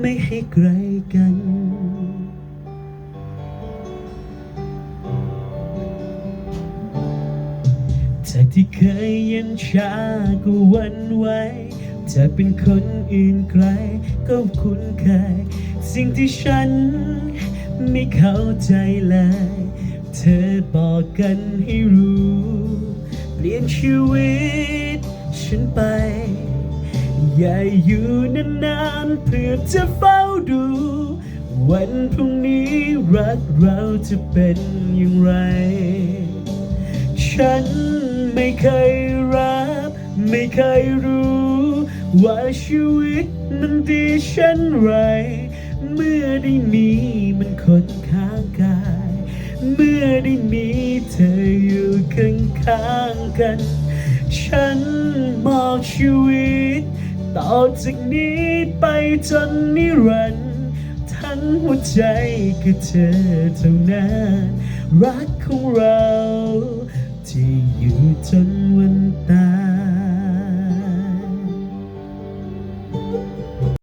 ไม่ให้ไกลกัน จากที่เคยเย็นชาก็วันไหวจะเป็นคนอื่นไกลก็คุ้นเคย สิ่งที่ฉันไม่เข้าใจเลย เธอบอกกันให้รู้ เปลี่ยนชีวิตฉันไป ย่าอยู่นานๆเพื่อจะเฝ้าดู วันพรุ่งนี้รักเราจะเป็นอย่างไร ฉันไม่เคยรับ ไม่เคยรู้ ว่าชีวิตมันดีเช่นไร เมื่อได้มีมันคนข้างกาย เมื่อได้มีเธออยู่ข้างข้างๆกัน ฉันมอบชีวิต ต่อจากนี้ไปจนนิรันดร์ทั้งหัวใจคือเธอเท่านั้น รักของเราที่อยู่จน